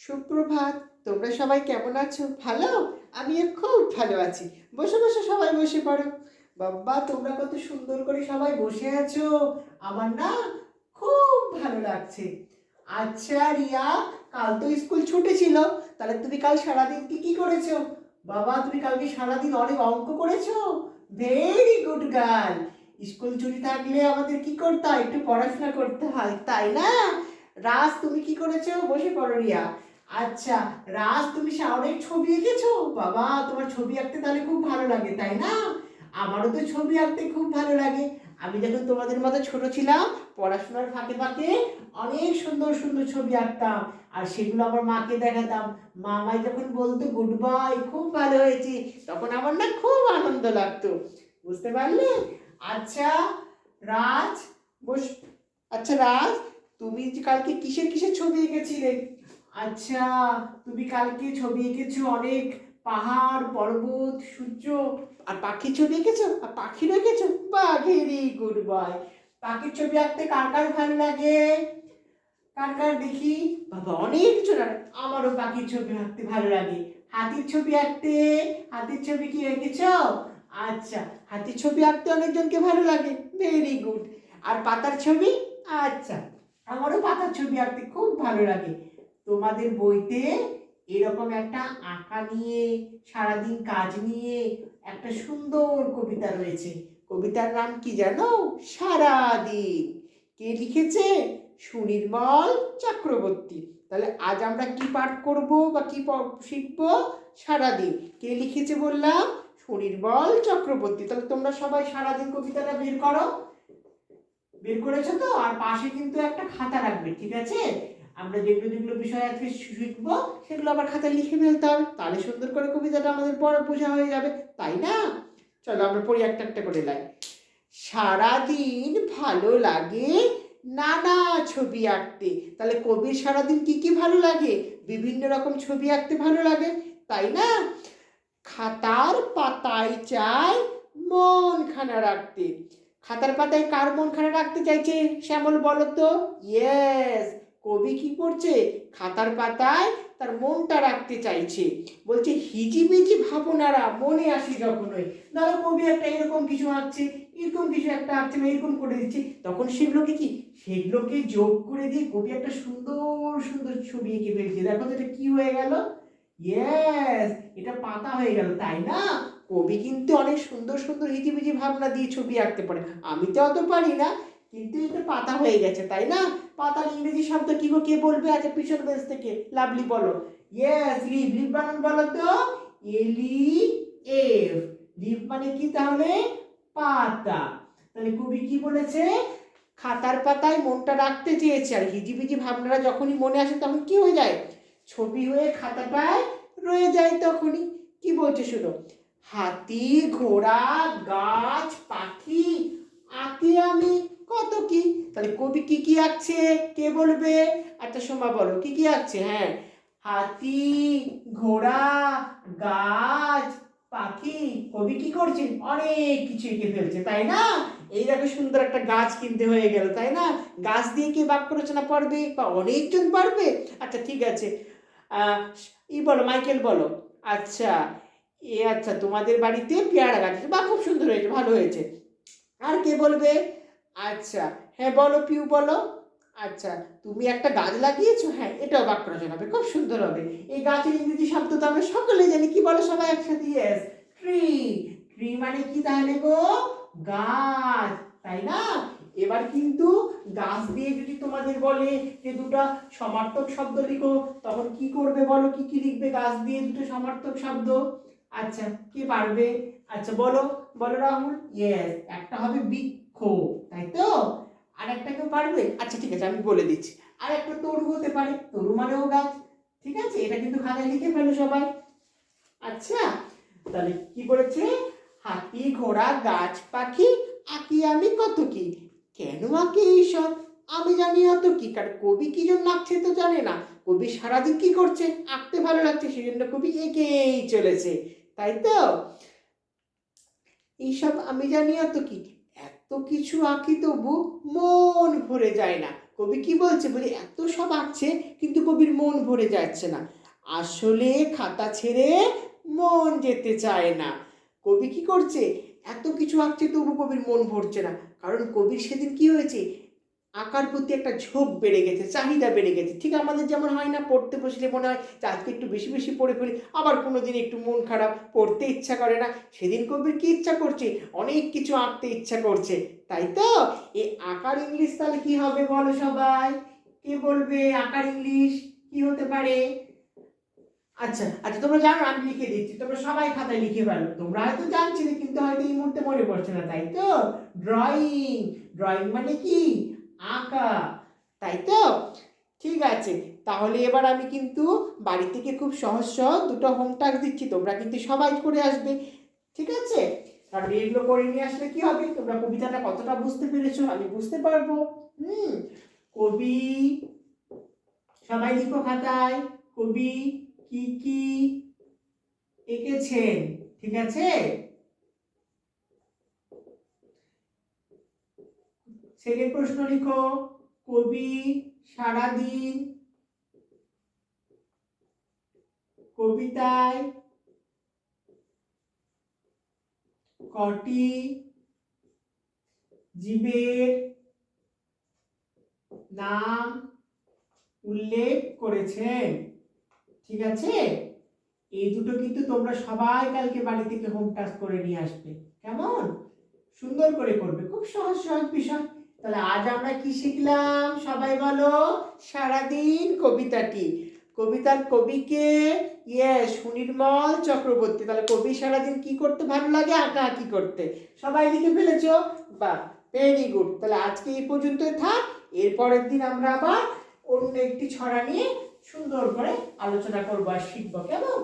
সুপ্রভাত, তোমরা সবাই কেমন আছো? ভালো? আমিও খুব ভালো আছি। বসে বসে সবাই বসে পড়ো। বাবা, তোমরা কত সুন্দর করে সবাই বসে আছো। আমার না খুব ভালো লাগছে। আচ্ছা রিয়া, কাল তো স্কুল ছুটি ছিল। তাহলে তুমি কাল সারাদিন কি কি করেছ? বাবা, তুমি কালকে সারাদিন অনেক অঙ্ক করেছ? ভেরি গুড গার্ল স্কুল ছুটি থাকলে আমাদের কি করতে হয়? একটু পড়াশোনা করতে হয়, তাই না? রাজ, তুমি কি করেছ? বসে পড়ো, রিয়া। আচ্ছা রাজ, তুমি অনেক ছবি এঁকেছো? বাবা, তোমার ছবি আঁকতে তাহলে খুব ভালো লাগে, তাই না? আমারও তো ছবি আঁকতে খুব ভালো লাগে। আমি যখন তোমাদের মতো ছোট ছিলাম, পড়াশোনার ফাঁকে ফাঁকে অনেক সুন্দর সুন্দর ছবি আঁকতাম, আর সেগুলো আমার মাকে দেখাতাম। মা আমায় যখন বলতো, গুড বাই খুব ভালো হয়েছে। তখন আমার না খুব আনন্দ লাগতো, বুঝতে পারলে? আচ্ছা রাজ, বস আচ্ছা রাজ, তুমি কালকে কিসের কিসের ছবি এঁকেছিলে? আচ্ছা তুমি কালকে ছবি এঁকেছো অনেক, পাহাড়, পর্বত, সূর্য। আর পাখির ছবি এঁকেছো? আর পাখির এঁকেছো? বা ভেরি গুড বয়। পাখির ছবি আঁকতে কার কার ভালো লাগে? কার কার দেখি? বাবা, অনেক জন আর আমারও পাখির ছবি আঁকতে ভালো লাগে। হাতির ছবি আঁকতে, হাতির ছবি কি এঁকেছো? আচ্ছা হাতির ছবি আঁকতে অনেকজনকে ভালো লাগে। Very good. আর পাতার ছবি? আচ্ছা আমারও পাতার ছবি আঁকতে খুব ভালো লাগে। তোমাদের বইতে এরকম একটা আঁকা নিয়ে, সারাদিন কাজ নিয়ে একটা সুন্দর কবিতা রয়েছে। কবিতার নাম কি জানো? সারাদিন। কে লিখেছে? সুনির্মল চক্রবর্তী। তাহলে আজ আমরা কি পাঠ করব বা কি শিখব? সারাদিন। কে লিখেছে বললাম? সুনির্মল চক্রবর্তী। তাহলে তোমরা সবাই সারাদিন কবিতাটা বের করো। বের করেছ তো? আর পাশে কিন্তু একটা খাতা রাখবে, ঠিক আছে? আমরা যেগুলো যেগুলো বিষয় আজকে শিখব, সেগুলো আবার খাতায় লিখে ফেলতে হবে। তাহলে সুন্দর করে কবিতাটা আমাদের পড়া বোঝা হয়ে যাবে, তাই না? চলো আমরা পড়ি একটা একটা করে লাই সারাদিন ভালো লাগে নানা ছবি আঁকতে। তাহলে কবির সারাদিন কি কি ভালো লাগে? বিভিন্ন রকম ছবি আঁকতে ভালো লাগে, তাই না? খাতার পাতায় চায় মন খানা রাখতে। খাতার পাতায় কার মন খানা রাখতে চাইছে শ্যামল বলো তো? ইয়েস কবি কি করছে? খাতার পাতায় তার মনটা রাখতে চাইছে। বলছে হিজিবিজি ভাবনারা মনে আসে যখনই। ধরো কবি একটা এরকম কিছু আঁকছে, এরকম কিছু একটা আঁকছে বা এরকম করে দিচ্ছে। তখন সেগুলোকে কি? সেগুলোকে যোগ করে দিয়ে কবি একটা সুন্দর সুন্দর ছবি এঁকে ফেলছে। দেখো তো এটা কি হয়ে গেল? ইয়েস এটা পাতা হয়ে গেল, তাই না? কবি কিন্তু অনেক সুন্দর সুন্দর হিজিবিজি ভাবনা দিয়ে ছবি আঁকতে পারে। আমি তো অত পারি না। কিন্তু এটা পাতা হয়ে গেছে, তাই না? পাতার ইংরেজি শব্দ কি গো, কে বলবে? আচ্ছা পিছন বেঞ্চ থেকে, লাভলি বলো। ইয়েস লিভ লিভ বানান বলো তো। এলি এফ লিভ মানে কি তাহলে? পাতা। তাহলে কবি কি বলেছে? খাতার পাতায় মনটা রাখতে চেয়েছে, আর হিজিবিজি ভাবনারা যখনই মনে আসে তখন কি হয়ে যায়? ছবি হয়ে খাতাটায় রয়ে যায় তখনই। কি বলছে শুনো? হাতি, ঘোড়া, গাছ, পাখি আঁকি আমি কত কি? তাহলে কবি কি কি আঁকছে? কে বলবে? আচ্ছা সোমা বলো, কি কি আঁকছে? হ্যাঁ হাতি, ঘোড়া, গাছ, পাখি, কবি কি করছে অনেক কিছু এঁকে ফেলছে, তাই না? এই দেখো সুন্দর একটা গাছ কিনতে হয়ে গেল, তাই না? গাছ দিয়ে কি বাক্য রচনা পারবে বা অনেকজন পারবে? আচ্ছা ঠিক আছে। ই বলো, মাইকেল বলো। আচ্ছা এ আচ্ছা তোমাদের বাড়িতে পেয়ারা গাছ বা খুব সুন্দর হয়েছে, ভালো হয়েছে। আর কে বলবে? আচ্ছা হ্যাঁ বলো পিউ, বলো। আচ্ছা তুমি একটা গাছ লাগিয়েছো? হ্যাঁ এটাও বাক্য রচনা হবে, খুব সুন্দর হবে। এই গাছের ইংরেজি শব্দ তো আমরা সকলে জানি, কি বলো সবাই একসাথে? ইয়েস ট্রি ট্রি মানে কি তাহলে গো? গাছ, তাই না? এবার কিন্তু গাছ দিয়ে যদি তোমাদের বলে যে দুটো সমার্থক শব্দ লিখো, তখন কি করবে বলো? কি কি লিখবে গাছ দিয়ে দুটো সমার্থক শব্দ? আচ্ছা কি পারবে? আচ্ছা বলো বলো রাহুল। ইয়েস একটা হবে বৃক্ষ। তাই তো? আর একটা কেউ পারবে? আচ্ছা ঠিক আছে, আমি বলে দিচ্ছি। আর একটা তরু হতে পারে, তরু মানেও গাছ, ঠিক আছে? এটা কিন্তু খাতায় লিখে ফেলো সবাই। আচ্ছা তাহলে কি বলেছে? হাতি, ঘোড়া, গাছ, পাখি, আঁকি আমি কত কি? কেন আঁকি এইসব আমি জানি অত কি, কারণ কবি কি জন্য আঁকছে তো জানে না। কবি সারাদিন কি করছে? আঁকতে ভালো লাগছে সেই জন্য কবি এঁকেই চলেছে, তাই তো? এইসব আমি জানি অত কি। এত কিছু আঁকি তবু মন ভরে যায় না। কবি কি বলছে? বলি, এত সব আঁকছে, কিন্তু কবির মন ভরে যাচ্ছে না। আসলে খাতা ছেড়ে মন যেতে চায় না। কবি কি করছে? এত কিছু আঁকছে, তবু কবির মন ভরছে না। কারণ কবির সেদিন কি হয়েছে? আঁকার প্রতি একটা ঝোঁক বেড়ে গেছে, চাহিদা বেড়ে গেছে। ঠিক আমাদের যেমন হয় না পড়তে বসলে মনে হয় যে আজকে একটু বেশি বেশি পড়ে ফেলি, আবার কোনো দিন একটু মন খারাপ, পড়তে ইচ্ছা করে না। সেদিন কবির কি ইচ্ছা করছে? অনেক কিছু আঁকতে ইচ্ছা করছে। তাই তো? এই আঁকার ইংলিশ তাহলে কি হবে বলো সবাই? কে বলবে আঁকার ইংলিশ? কি হতে পারে? আচ্ছা আচ্ছা তোমরা জানো আমি লিখে দিচ্ছি। তোমরা সবাই খাতায় লিখে পারো তোমরা হয়তো জানছিলে, কিন্তু হয়তো এই মুহূর্তে মনে পড়ছে না। তাই তো? ড্রয়িং ড্রয়িং মানে কি? আঁকা। তাই তো? ঠিক আছে। তাহলে এবার আমি কিন্তু বাড়ি থেকে খুব সহজ সহজ দুটো হোম টাস্ক দিচ্ছি। তোমরা কিন্তু সবাই করে আসবে। ঠিক আছে? কারণ এগুলো করে নিয়ে আসলে কি হবে? তোমরা কবিতাটা কতটা বুঝতে পেরেছ আমি বুঝতে পারব। হুম? কবি সবাই লিখো খাতায়। কবি কি কি এঁকেছেন? ঠিক আছে? সেকেন্ড প্রশ্ন লিখো। কবি সারাদিন কবিতায় কটি জীবের নাম উল্লেখ করেছেন? ঠিক আছে? এই দুটো কিন্তু তোমরা সবাই কালকে বাড়ি থেকে হোম টাস্ক করে নিয়ে আসবে। কেমন? সুন্দর করে করবে। খুব সহজ সহজ বিষয়। তাহলে আজ আমরা কি শিখলাম? সবাই বলো, সারাদিন কবিতাটি। কবিতার কবিকে ইয়ে সুনির্মল চক্রবর্তী। তাহলে কবি সারাদিন কি করতে? ভালো লাগে আঁকা আঁকি করতে। সবাই লিখে ফেলেছো? বা ভেরি গুড তাহলে আজকে এই পর্যন্তই থাক। এরপরের দিন আমরা আবার অন্য একটি ছড়া নিয়ে সুন্দর করে আলোচনা করব আর শিখব, কেমন?